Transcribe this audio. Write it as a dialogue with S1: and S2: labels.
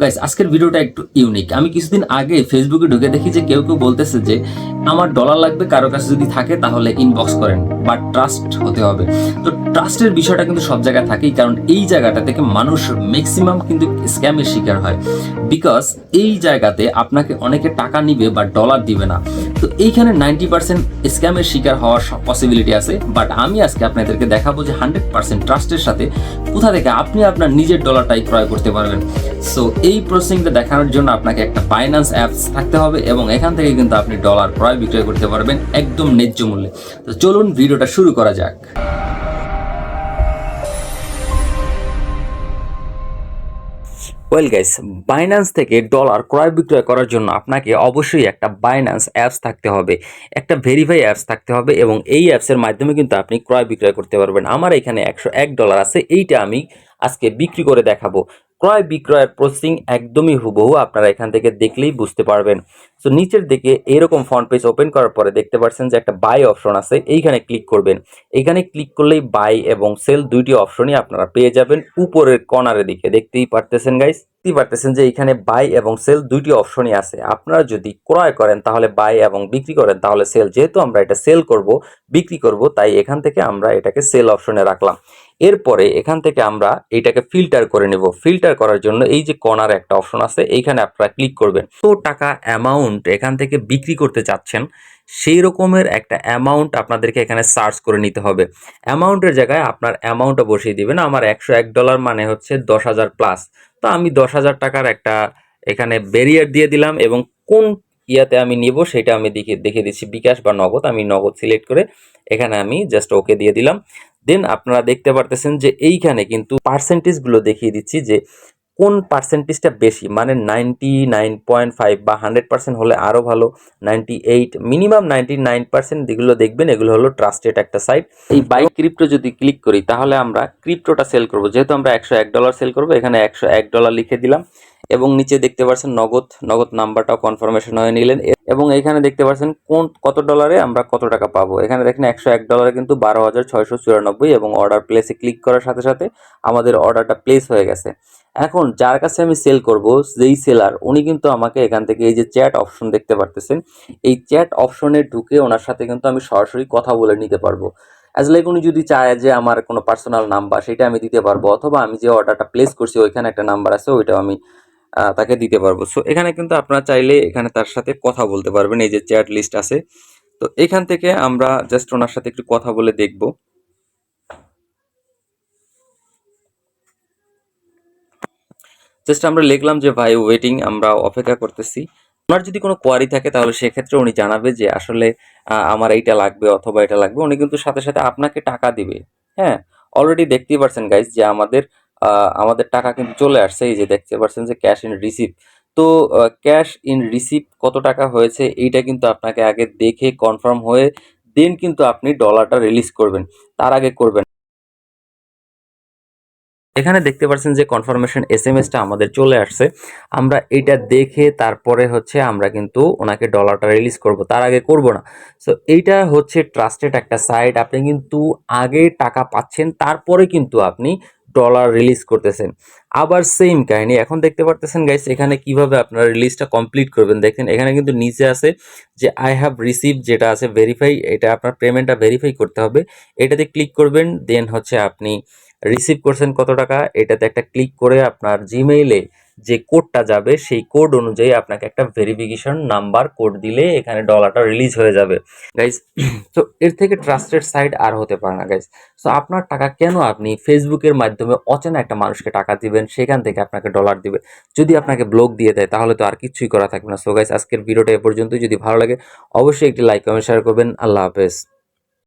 S1: Guys আজকের ভিডিওটা একটু ইউনিক আমি কিছুদিন আগে ফেসবুকে ঢুকে দেখি যে কেউ কেউ বলতেছে যে, আমার ডলার লাগবে কারও কাছে যদি থাকে তাহলে ইনবক্স করেন বা ট্রাস্ট হতে হবে। তো ট্রাস্টের বিষয়টা কিন্তু সব জায়গায় থাকেই, কারণ এই জায়গাটা থেকে মানুষ ম্যাক্সিমাম কিন্তু স্ক্যামের শিকার হয়। বিকজ এই জায়গাতে আপনাকে অনেকে টাকা নিবে বা ডলার দিবে না। এইখানে নাইনটি পার্সেন্ট স্ক্যামের শিকার হওয়ার পসিবিলিটি আছে বাট আমি আজকে আপনাদেরকে দেখাবো যে হান্ড্রেড পার্সেন্ট ট্রাস্টের সাথে কোথা থেকে আপনি আপনার নিজের ডলারটাই ক্রয় করতে পারবেন। সো এই প্রসেসিংটা দেখানোর জন্য আপনাকে একটা ফাইন্যান্স অ্যাপস থাকতে হবে এবং এখান থেকে কিন্তু আপনি ডলার ক্রয় বিক্রয় করতে পারবেন একদম ন্যায্য মূল্যে। তো চলুন ভিডিওটা শুরু করা যাক। ওয়েল গাইস বাইন্যান্স থেকে ডলার ক্রয় বিক্রয় করার জন্য আপনাকে অবশ্যই একটা বাইন্যান্স অ্যাপস থাকতে হবে। একটা ভেরিফাই অ্যাপস থাকতে হবে এবং এই অ্যাপসের মাধ্যমে কিন্তু আপনি ক্রয় বিক্রয় করতে পারবেন। আমার এখানে একশো এক ডলার আছে, এইটা আমি আজকে বিক্রি করে দেখাবো। ক্রয় বিক্রয়ের প্রসেসিং একদমই হুবহু আপনারা এখান থেকে দেখলেই বুঝতে পারবেন। সো নিচের দিকে এরকম ফ্রন্ট পেজ ওপেন করার পরে দেখতে পাচ্ছেন যে একটা বাই অপশন আছে, এইখানে ক্লিক করবেন। এখানে ক্লিক করলেই বাই এবং সেল দুইটি অপশনই আপনারা পেয়ে যাবেন উপরের কর্নারের দিকে। দেখতেই পারতেছেন গাইস দেখতেই পারতেছেন যে এখানে বাই এবং সেল দুইটি অপশনই আছে। আপনারা যদি ক্রয় করেন তাহলে বাই এবং বিক্রি করেন, তাহলে সেল যেহেতু আমরা এটা সেল করব, বিক্রি করব, তাই এখান থেকে আমরা এটাকে সেল অপশনে রাখলাম। এরপরে এখান থেকে আমরা এইটাকে ফিল্টার করে নেব। ফিল্টার করার জন্য এই যে কর্নার একটা অপশন আছে, এইখানে আপনারা ক্লিক করবেন। তো টাকা অ্যামাউন্ট এখান থেকে বিক্রি করতে চাচ্ছেন, সেই রকমের একটা অ্যামাউন্ট আপনাদেরকে এখানে সার্চ করে নিতে হবে। অ্যামাউন্টের জায়গায় আপনার অ্যামাউন্টটা বসিয়ে দিবেন। আমার একশো এক ডলার মানে হচ্ছে দশ হাজার প্লাস তো আমি দশ হাজার টাকার একটা এখানে ব্যারিয়ার দিয়ে দিলাম এবং কোন ইয়াতে আমি নিব সেটা আমি দেখে দেখে দিচ্ছি। বিকাশ বা নগদ, আমি নগদ সিলেক্ট করে এখানে আমি জাস্ট ওকে দিয়ে দিলাম। দেন আপনারা দেখতে পারতেছেন যে এইখানে কিন্তু পার্সেন্টেজগুলো দেখিয়ে দিচ্ছি যে কোন পার্সেন্টেজটা বেশি? মানে নাইনটি নাইন পয়েন্ট ফাইভ বা হান্ড্রেড পার্সেন্ট হলে আরও ভালো। Ninety eight minimum ninety nine percent যেগুলো দেখবেন, এগুলো হলো ট্রাস্টেড একটা সাইট এই বাইক ক্রিপ্টো যদি ক্লিক করি, তাহলে আমরা ক্রিপ্টোটা সেল করব। যেহেতু আমরা একশো এক ডলার সেল করব, এখানে একশো এক ডলার লিখে দিলাম। এবং নিচে দেখতে পাচ্ছেন নগদ নগদ নাম্বারটাও কনফার্মেশন হয়ে নিলেন। এবং এখানে দেখতে পাচ্ছেন কোন, কত ডলারে আমরা কত টাকা পাবো। এখানে দেখেন একশো এক ডলারে কিন্তু বারো হাজার ছয়শো চুরানব্বই এবং অর্ডার প্লেসে ক্লিক করার সাথে সাথে আমাদের অর্ডারটা প্লেস হয়ে গেছে। এখন যার কাছে আমি সেল করব, যেই সেলার উনি কিন্তু আমাকে এখান থেকে এই যে চ্যাট অপশন দেখতে পারতেছেন, এই চ্যাট অপশনে ঢুকে ওনার সাথে কিন্তু আমি সরাসরি কথা বলে নিতে পারব। অ্যাজ লাইক উনি যদি চায় যে আমার কোনো পার্সোনাল নাম্বার সেটা আমি দিতে পারব, অথবা আমি যে অর্ডারটা প্লেস করছি, ওইখানে একটা নাম্বার আছে, ওইটাও আমি তাকে দিতে পারব। সো এখানে কিন্তু আপনারা চাইলে এখানে তার সাথে কথা বলতে পারবেন, এই যে চ্যাট লিস্ট আছে। তো এখান থেকে আমরা জাস্ট ওনার সাথে একটু কথা বলে দেখব। জাস্ট আমরা লিখলাম যে, ভাই ওয়েটিং আমরা অপেক্ষা করতেছি। ওনার যদি কোনো কোয়ারি থাকে, তাহলে সেক্ষেত্রে উনি জানাবে যে, আসলে আমার এইটা লাগবে অথবা এটা লাগবে। উনি কিন্তু সাথে সাথে আপনাকে টাকা দিবে। হ্যাঁ? অলরেডি দেখতেই পারছেন গাইজ যে আমাদের আমাদের টাকা কিন্তু চলে আসছে, এই যে দেখতে পারছেন যে ক্যাশ ইন রিসিভ তো ক্যাশ ইন রিসিভ কত টাকা হয়েছে, এইটা কিন্তু আপনাকে আগে দেখে কনফার্ম হয়ে দেন কিন্তু আপনি ডলারটা রিলিজ করবেন। তার আগে করবেন। এখানে দেখতে পাচ্ছেন যে কনফার্মেশন এস এম এসটা আমাদের চলে আসছে। আমরা এটা দেখে তারপরে হচ্ছে আমরা কিন্তু ওনাকে ডলারটা রিলিজ করব। তার আগে করব না। সো এইটা হচ্ছে ট্রাস্টেড একটা সাইট আপনি কিন্তু আগে টাকা পাচ্ছেন, তারপরে কিন্তু আপনি ডলার রিলিজ করতেছেন। আবার সেম কাহিনী, এখন দেখতে পারতেছেন গাইস এখানে কীভাবে আপনারা রিলিজটা কমপ্লিট করবেন। দেখেন, এখানে কিন্তু নিচে আছে যে আই হ্যাভ রিসিভ যেটা আছে ভেরিফাই এটা আপনার পেমেন্টটা ভেরিফাই করতে হবে। এটাতে ক্লিক করবেন দেন হচ্ছে আপনি রিসিভ করছেন কত টাকা? এটাতে একটা ক্লিক করে আপনার জিমেইলে যে কোডটা যাবে, সেই কোড অনুযায়ী আপনাকে একটা ভেরিফিকেশন নাম্বার কোড দিলে এখানে ডলারটা রিলিজ হয়ে যাবে। গাইজ তো এর থেকে ট্রাস্টেড সাইট আর হতে পারে না গাইজ সো আপনার টাকা কেন আপনি ফেসবুকের মাধ্যমে অচেনা একটা মানুষকে টাকা দিবেন? সেখান থেকে আপনাকে ডলার দিবে। যদি আপনাকে ব্লগ দিয়ে দেয়, তাহলে তো আর কিছুই করা থাকবে না। সো গাইজ আজকের ভিডিওটা এ পর্যন্ত যদি ভালো লাগে, অবশ্যই একটি লাইক কমেন্ট শেয়ার করবেন। আল্লাহ হাফেজ।